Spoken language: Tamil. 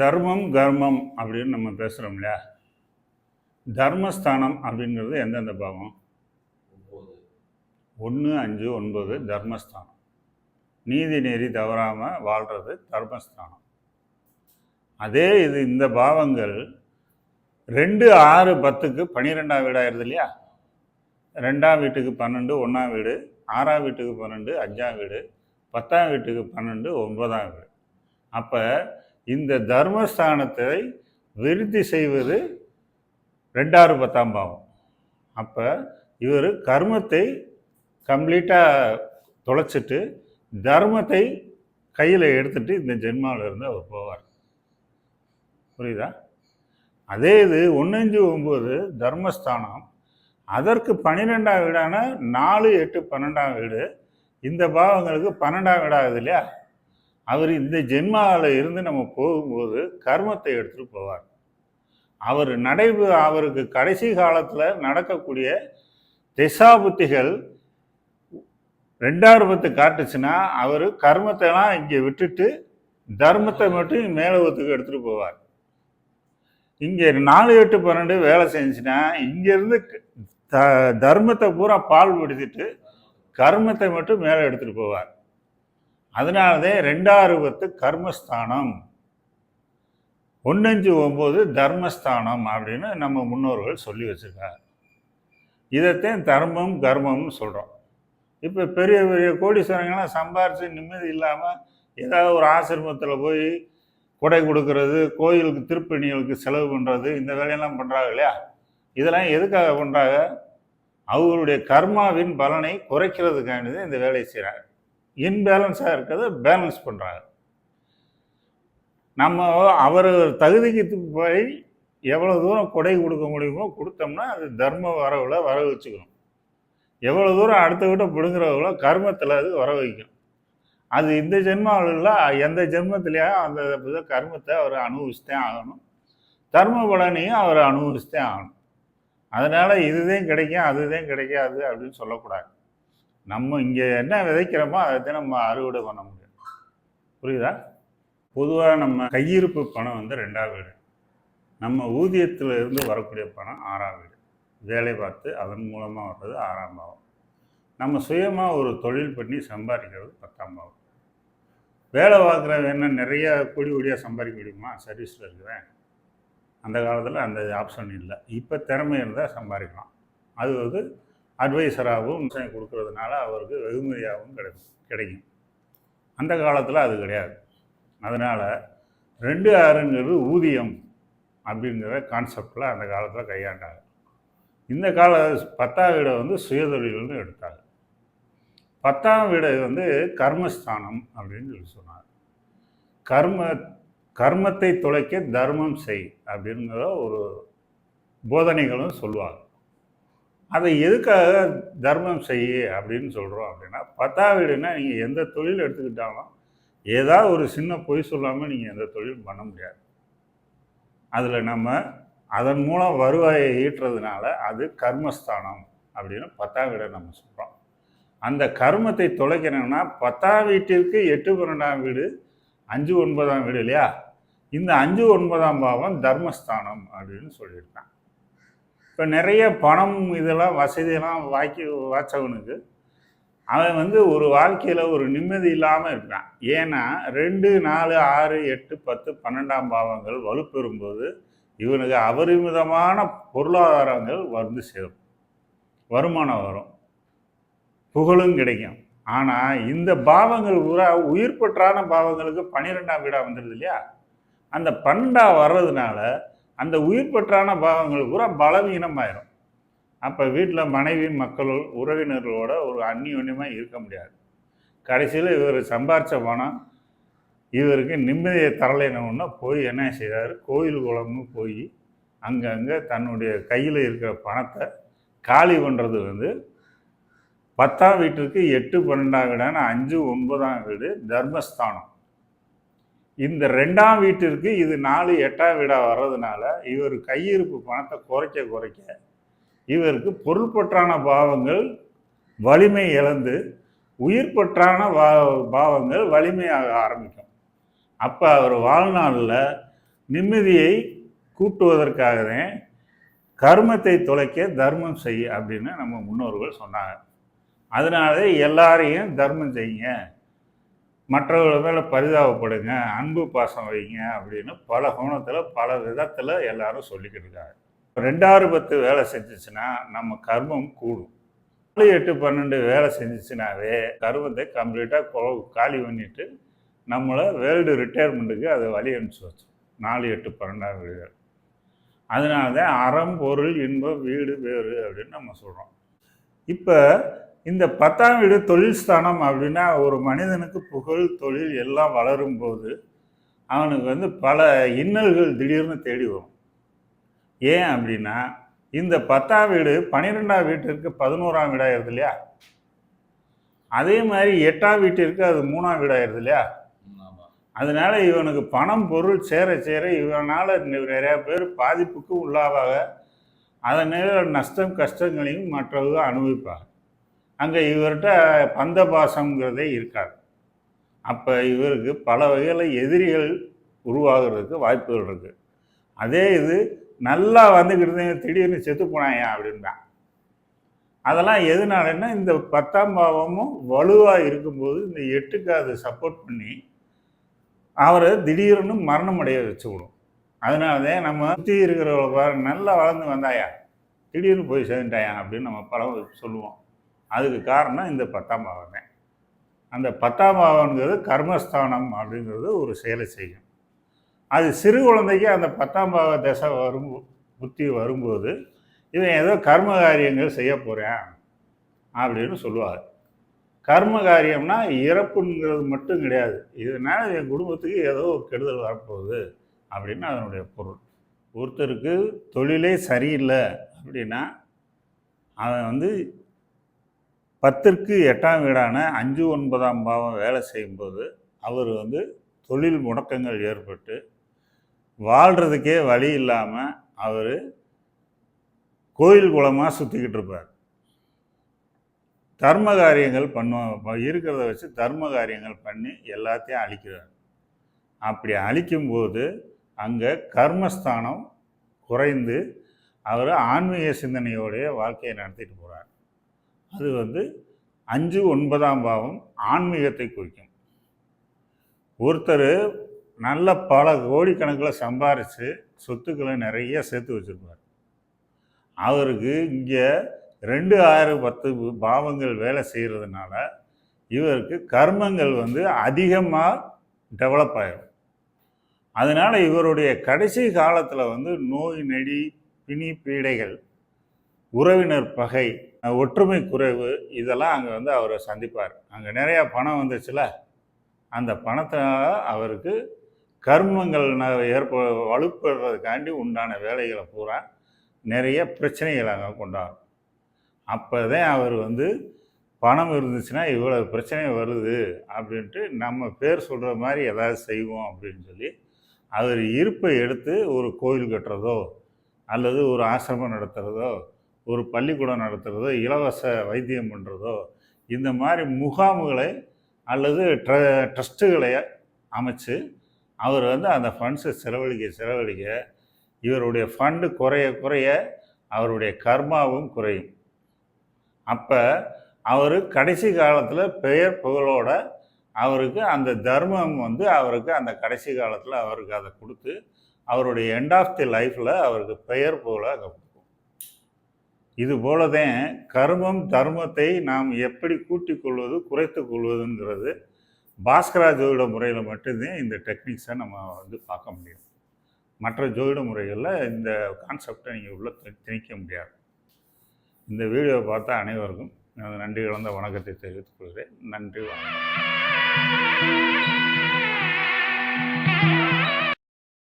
தர்மம் கர்மம் அப்படின்னு நம்ம பேசுகிறோம் இல்லையா தர்மஸ்தானம் அப்படிங்கிறது எந்தெந்த பாவம் ஒன்று அஞ்சு ஒன்பது தர்மஸ்தானம். நீதி நெறி தவறாமல் வாழ்கிறது தர்மஸ்தானம். அதே இது இந்த பாவங்கள் ரெண்டு ஆறு பத்துக்கு பன்னிரெண்டாம் வீடாயிருது இல்லையா? ரெண்டாம் வீட்டுக்கு பன்னெண்டு ஒன்றாம் வீடு ஆறாம் வீட்டுக்கு பன்னெண்டு அஞ்சாம் வீடு பத்தாம் வீட்டுக்கு பன்னெண்டு ஒன்பதாம் வீடு. அப்போ இந்த தர்மஸ்தானத்தை விருத்தி செய்வது ரெண்டாறு பத்தாம் பாவம். அப்போ இவர் கர்மத்தை கம்ப்ளீட்டாக தொலைச்சிட்டு தர்மத்தை கையில் எடுத்துட்டு இந்த ஜென்மாவிலிருந்து அவர் போவார். புரியுதா? அதே இது ஒன்னஞ்சு ஒம்பது தர்மஸ்தானம் அதற்கு பன்னிரெண்டாம் வீடான நாலு எட்டு பன்னெண்டாம் வீடு இந்த பாவங்களுக்கு பன்னெண்டாம் வீடாகுது இல்லையா? அவர் இந்த ஜென்மாவில் இருந்து நம்ம போகும்போது கர்மத்தை எடுத்துகிட்டு போவார். அவர் நடைபெ அவருக்கு கடைசி காலத்தில் நடக்கக்கூடிய திசாபுத்திகள் ரெண்டாயிரம் பத்து காட்டுச்சுன்னா அவர் கர்மத்தைலாம் இங்கே விட்டுட்டு தர்மத்தை மட்டும் மேலோகத்துக்கு எடுத்துகிட்டு போவார். இங்கே நாலு எட்டு பன்னெண்டு வேலை செஞ்சுன்னா இங்கேருந்து த தர்மத்தை பூரா பால் பிடிச்சிட்டு கர்மத்தை மட்டும் மேலே எடுத்துகிட்டு போவார். அதனாலதான் ரெண்டாறு பத்து கர்மஸ்தானம். ஒன்னஞ்சு ஒம்பது தர்மஸ்தானம் அப்படின்னு நம்ம முன்னோர்கள் சொல்லி வச்சுருக்காங்க. இதைத்தான் தர்மம் கர்மம்னு சொல்கிறோம் இப்போ பெரிய பெரிய கோடீஸ்வரங்கள்லாம் சம்பாரித்து நிம்மதி இல்லாமல் ஏதாவது ஒரு ஆசிரமத்தில் போய் கொடை கொடுக்கறது கோயிலுக்கு திருப்பணிகளுக்கு செலவு பண்ணுறது இந்த வேலையெல்லாம் பண்ணுறாங்க இல்லையா? இதெல்லாம் எதுக்காக பண்ணுறாங்க அவர்களுடைய கர்மாவின் பலனை குறைக்கிறதுக்கானது இந்த வேலையை செய்கிறாங்க இன்பேலன்ஸாக இருக்கிறத பேலன்ஸ் பண்ணுறாங்க நம்ம அவர் தகுதிக்கு போய் எவ்வளோ தூரம் கொடை கொடுக்க முடியுமோ கொடுத்தோம்னா அது தர்ம வரவில் வர வச்சுக்கணும் எவ்வளோ தூரம் அடுத்த விட்ட பிடுங்குறவங்களோ கர்மத்தில் அது வர வைக்கும் அது இந்த ஜென்மாவில் எந்த ஜென்மத்திலேயே அந்த கர்மத்தை அவர் அனுபவிச்சுட்டே ஆகணும். தர்ம பலனையும் அவர் அனுபவிச்சுட்டே ஆகணும். அதனால் இதுதான் கிடைக்கும் அதுதான் கிடைக்காது அப்படின்னு சொல்லக்கூடாது. நம்ம இங்கே என்ன விதைக்கிறோமோ அதை நம்ம அறுவடை பண்ண முடியும். புரியுதா? பொதுவாக நம்ம கையிருப்பு பணம் வந்து ரெண்டாவது வீடு. நம்ம ஊதியத்தில் இருந்து வரக்கூடிய பணம் ஆறாம் வீடு. வேலை பார்த்து அதன் மூலமாக வர்றது ஆறாம் பாவம். நம்ம சுயமாக ஒரு தொழில் பண்ணி சம்பாதிக்கிறது பத்தாம் பாவம். வேலை பார்க்குறவன் என்ன நிறைய கூடி கூடியாக சம்பாதிக்க முடியுமா? சர்வீஸில் இருக்கிறேன் அந்த காலத்தில் அந்த ஆப்ஷன் இல்லை. இப்போ திறமை இருந்தால் சம்பாதிக்கலாம். அது வந்து அட்வைசராகவும் கொடுக்கறதுனால அவருக்கு வெகுமதியாகவும் கிடைக்கும் கிடைக்கும். அந்த காலத்தில் அது கிடையாது. அதனால் ரெண்டு ஆறுங்கிறது ஊதியம் அப்படிங்கிற கான்செப்டில் அந்த காலத்தில் கையாண்டாங்க. இந்த கால பத்தாம் வீடை வந்து சுயதொழில்னு எடுத்தாங்க. பத்தாம் வீடை வந்து கர்மஸ்தானம் அப்படின்னு சொல்லி சொன்னார் கர்ம கர்மத்தை தொலைக்க தர்மம் செய் அப்படிங்கிற ஒரு போதனைகளும் சொல்லுவாங்க. அதை எதுக்காக தர்மம் செய் அப்படின்னு சொல்கிறோம் அப்படின்னா பத்தா வீடுன்னா நீங்கள் எந்த தொழில் எடுத்துக்கிட்டாலும் ஏதாவது ஒரு சின்ன பொய் சொல்லாமல் நீங்கள் எந்த தொழில் பண்ண முடியாது. அதில் நம்ம அதன் மூலம் வருவாயை ஈட்டுறதுனால அது கர்மஸ்தானம் அப்படின்னு பத்தாம் வீடை நம்ம சொல்கிறோம் அந்த கர்மத்தை தொலைக்கணும்னா பத்தாம் வீட்டிற்கு எட்டு பன்னெண்டாம் வீடு அஞ்சு ஒன்பதாம் வீடு இல்லையா? இந்த அஞ்சு ஒன்பதாம் பாவம் தர்மஸ்தானம் அப்படின்னு சொல்லியிருக்கான் இப்போ நிறைய பணம் இதெல்லாம் வசதியெல்லாம் வாக்கி வாச்சவனுக்கு அவன் வந்து ஒரு வாழ்க்கையில் ஒரு நிம்மதி இல்லாமல் இருக்கான். ஏன்னா ரெண்டு நாலு ஆறு எட்டு பத்து பன்னெண்டாம் பாவங்கள் வலுப்பெறும்போது இவனுக்கு அபரிமிதமான பொருளாதாரங்கள் வந்து சேரும். வருமானம் வரும். புகழும் கிடைக்கும். ஆனால் இந்த பாவங்கள் பூரா உயிர் பற்றான பாவங்களுக்கு பன்னிரெண்டாம் வீடாக வந்துடுது இல்லையா? அந்த பன்னெண்டாக வர்றதுனால அந்த உயிர் பற்றான பாவங்கள் பூரா பலவீனமாயிரும். அப்போ வீட்டில் மனைவி மக்கள் உறவினர்களோட ஒரு அந்நியோன்யமாக இருக்க முடியாது. கடைசியில் இவர் சம்பாரித்த பணம் இவருக்கு நிம்மதியை தரலைன்னு போய் என்ன செய்கிறார் கோயில் குளம்னு போய் அங்கங்கே தன்னுடைய கையில் இருக்கிற பணத்தை காலி பண்ணுறது வந்து பத்தாம் வீட்டிற்கு எட்டு பன்னெண்டாம் வீடான அஞ்சு ஒன்பதாம் வீடு தர்மஸ்தானம். இந்த ரெண்டாம் வீட்டிற்கு இது நாலு எட்டாம் வீடாக வர்றதுனால இவர் கையிருப்பு பணத்தை குறைக்க குறைக்க இவருக்கு பொருள்பற்றான பாவங்கள் வலிமை இழந்து உயிர் பற்றான பா பாவங்கள் வலிமையாக ஆரம்பிக்கும். அப்போ அவர் வாழ்நாளில் நிம்மதியை கூட்டுவதற்காகவே கர்மத்தை தொலைக்க தர்மம் செய் அப்படின்னு நம்ம முன்னோர்கள் சொன்னாங்க. அதனால எல்லாரையும் தர்மம் செய்யுங்க. மற்றவர்கள் மேலே பரிதாபப்படுங்க அன்பு பாசம் வைங்க அப்படின்னு பல கோணத்தில் பல விதத்தில் எல்லாரும் சொல்லிக்கிட்டு இருக்காங்க. ரெண்டாறு பத்து வேலை செஞ்சிச்சுன்னா நம்ம கர்மம் கூடும். நாலு எட்டு பன்னெண்டு வேலை செஞ்சிச்சுனாவே கர்மத்தை கம்ப்ளீட்டாக காலி பண்ணிட்டு நம்மளை வேர்ல்டு ரிட்டையர்மெண்ட்டுக்கு அதை வழி அனுப்பிச்சு வச்சோம் நாலு எட்டு பன்னெண்டாம் வீடுகள். அதனால தான் அறம் பொருள் இன்பம் வீடு வேறு அப்படின்னு நம்ம சொல்கிறோம் இப்போ இந்த பத்தாம் வீடு தொழில் ஸ்தானம் அப்படின்னா ஒரு மனிதனுக்கு புகழ் தொழில் எல்லாம் வளரும் போது அவனுக்கு வந்து பல இன்னல்கள் திடீர்னு தேடி வரும். ஏன் அப்படின்னா இந்த பத்தாம் வீடு பன்னிரெண்டாம் வீட்டிற்கு பதினோராம் வீடாயிருது இல்லையா? அதே மாதிரி எட்டாம் வீட்டிற்கு அது மூணாம் வீடாயிருது இல்லையா? அதனால இவனுக்கு பணம் பொருள் சேர சேர இவனால் நிறையா பேர் பாதிப்புக்கு உள்ளாவாக அதனால் நஷ்டம் கஷ்டங்களையும் மற்றவர்கள் அனுபவிப்பாங்க. அங்கே இவர்கிட்ட பந்த பாசங்கிறதே இருக்காது. அப்போ இவருக்கு பல வகையில் எதிரிகள் உருவாகிறதுக்கு வாய்ப்புகள் இருக்குது அதே இது நல்லா வந்துக்கிட்டு திடீர்னு செத்து போனாயா அப்படின்பான் அதெல்லாம் எதனாலன்னா இந்த பத்தாம் பாவமும் வலுவாக இருக்கும்போது இந்த எட்டுக்கு அது சப்போர்ட் பண்ணி அவரை திடீர்னு மரணம் அடைய வச்சுவிடும் அதனால தான் நம்ம சுற்றி இருக்கிறவங்க நல்லா வளர்ந்து வந்தாயா? திடீர்னு போய் சேர்ந்துட்டாயா அப்படின்னு நம்ம பழம் சொல்லுவோம். அதுக்கு காரணம் இந்த பத்தாம் பாவமே. அந்த பத்தாம் பாவங்கிறது கர்மஸ்தானம் அப்படிங்கிறது ஒரு செயலை செய்யும். அது சிறு குழந்தைக்கு அந்த பத்தாம் பாவ தசை வரும் புத்தி வரும்போது இவன் ஏதோ கர்ம காரியங்கள் செய்ய போகிறேன் அப்படின்னு சொல்லுவார். கர்ம காரியம்னா இறப்புங்கிறது மட்டும் கிடையாது. இதனால் என் குடும்பத்துக்கு ஏதோ ஒரு கெடுதல் வரப்போகுது அப்படின்னு அதனுடைய பொருள். ஒருத்தருக்கு தொழிலே சரியில்லை அப்படின்னா அவன் வந்து பத்திற்கு எட்டாம் வீடான அஞ்சு ஒன்பதாம் பாவம் வேலை செய்யும்போது அவர் வந்து தொழில் முடக்கங்கள் ஏற்பட்டு வாழ்கிறதுக்கே வழி இல்லாமல் அவர் கோயில் குளமாக சுற்றிக்கிட்டு இருப்பார். தர்ம காரியங்கள் பண்ணுவோம் இருக்கிறத வச்சு தர்ம காரியங்கள் பண்ணி எல்லாத்தையும் அழிக்கிறார். அப்படி அழிக்கும்போது அங்கே கர்மஸ்தானம் குறைந்து அவர் ஆன்மீக சிந்தனையோடைய வாழ்க்கையை நடத்திட்டு போகிறார் அது வந்து அஞ்சு ஒன்பதாம் பாவம் ஆன்மீகத்தை குறிக்கும். ஒருத்தர் நல்ல பல கோடிக்கணக்கில் சம்பாரித்து சொத்துக்களை நிறைய சேர்த்து வச்சுருப்பார். அவருக்கு இங்கே ரெண்டு ஆயிரம் பத்து பாவங்கள் வேலை செய்கிறதுனால இவருக்கு கர்மங்கள் வந்து அதிகமாக டெவலப் ஆகிடும் அதனால் இவருடைய கடைசி காலத்தில் வந்து நோய் நெடி பிணி பீடைகள் உறவினர் பகை ஒற்றுமை குறைவு இதெல்லாம் அங்கே வந்து அவரை சந்திப்பார். அங்கே நிறையா பணம் வந்துச்சுல அந்த பணத்தை அவருக்கு கர்மங்கள் ஏற்ப வலுப்படுறதுக்காண்டி உண்டான வேலைகளை பூரா நிறைய பிரச்சனைகள் அங்கே கொண்டாடும் அப்போ தான் அவர் வந்து பணம் இருந்துச்சுன்னா இவ்வளோ பிரச்சனை வருது அப்படின்ட்டு நம்ம பேர் சொல்கிற மாதிரி எதாவது செய்வோம் அப்படின்னு சொல்லி அவர் இருப்பை எடுத்து ஒரு கோயில் கட்டுறதோ அல்லது ஒரு ஆசிரமம் நடத்துகிறதோ ஒரு பள்ளிக்கூடம் நடத்துகிறதோ இலவச வைத்தியம் பண்ணுறதோ இந்த மாதிரி முகாம்களை அல்லது ட்ர ட்ரஸ்ட்டுகளை அமைச்சு அவர் வந்து அந்த ஃபண்ட்ஸை செலவழிக்க செலவழிக்க இவருடைய ஃபண்டு குறைய குறைய அவருடைய கர்மாவும் குறையும். அப்போ அவர் கடைசி காலத்தில் பெயர் புகழோட அவருக்கு அந்த தர்மம் வந்து அவருக்கு அந்த கடைசி காலத்தில் அவருக்கு அதை கொடுத்து அவருடைய எண்ட் ஆஃப் தி லைஃப்பில் அவருக்கு பெயர் புகழாக இது போலதான் கர்மம் தர்மத்தை நாம் எப்படி கூட்டிக் கொள்வது குறைத்து கொள்வதுங்கிறது பாஸ்கரா ஜோதிட முறையில் மட்டும்தான் இந்த டெக்னிக்ஸை நம்ம வந்து பார்க்க முடியும். மற்ற ஜோதிட முறைகளில் இந்த கான்செப்டை நீங்கள் உள்ள திணிக்க முடியாது. இந்த வீடியோவை பார்த்தா அனைவருக்கும் நன்றி கலந்த வணக்கத்தை தெரிவித்துக் கொள்கிறேன். நன்றி வணக்கம்.